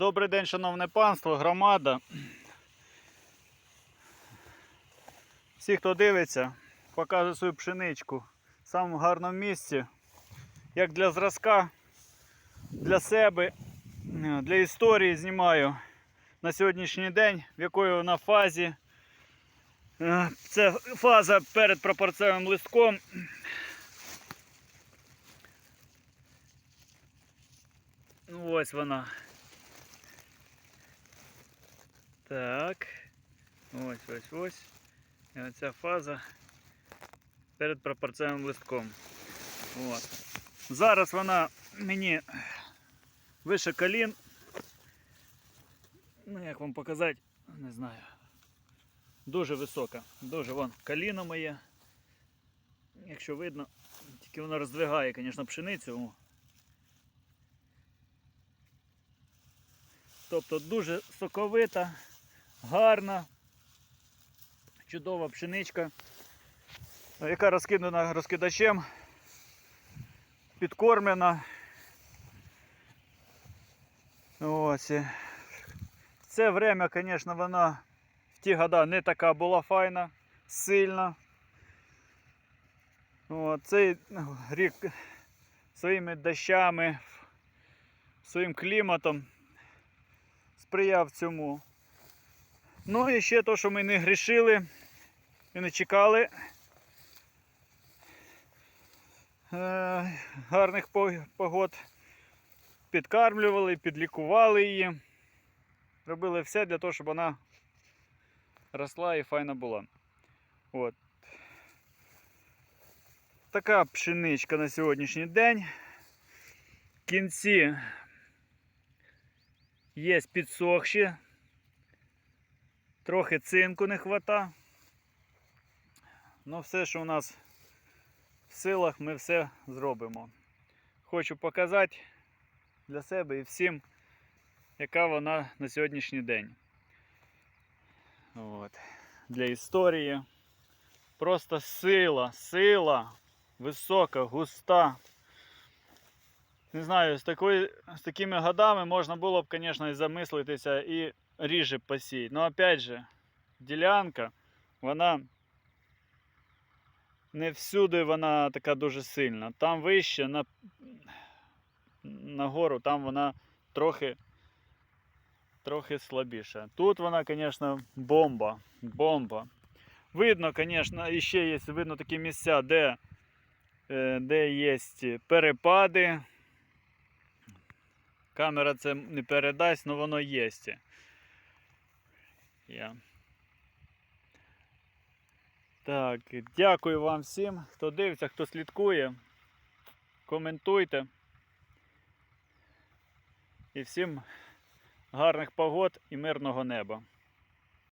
Добрий день, шановне панство, громада. Всі, хто дивиться, показує свою пшеничку в самому гарному місці. Як для зразка, для себе, для історії знімаю на сьогоднішній день, в якої вона фазі. Е, Це фаза перед пропорційним листком. Ось вона. Так. Ось ось ось. І оця фаза перед пропорційним листком. От. Зараз вона мені вище колін. Ну, як вам показати, не знаю. Дуже висока. Дуже вон коліно моє. Якщо видно, тільки воно роздвигає, звісно, пшеницю. Тобто дуже соковита, гарна, чудова пшеничка, яка розкидана розкидачем, підкормлена. Ось. це время, звісно, вона в ті года не така була файна, сильна. От, цей рік своїми дощами, своїм кліматом сприяв цьому. Ну і ще то, що ми не грішили і не чекали е, гарних погод. Підкармлювали, підлікували її. Робили все для того, щоб вона росла і файна була. От. Така пшеничка на сьогоднішній день. В кінці є підсохші, трохи цинку не вистачає. Ну, все, що у нас в силах, ми все зробимо. Хочу показати для себе і всім, яка вона на сьогоднішній день. От. Для історії. Просто сила, сила, висока, густа. Не знаю, з, такої, з такими годами можна було б, звісно, замислитися і ріже посіяти. Но опять же, ділянка, вона не всюди вона така дуже сильна. Там вище, на, на гору, там вона трохи, трохи слабіша. Тут вона, звісно, бомба. Бомба. Видно, звісно, і ще є видно такі місця, де, е, де є перепади. Камера це не передасть, але воно є. Я. Так, дякую вам всім, хто дивиться, хто слідкує. Коментуйте. І всім гарних погод і мирного неба.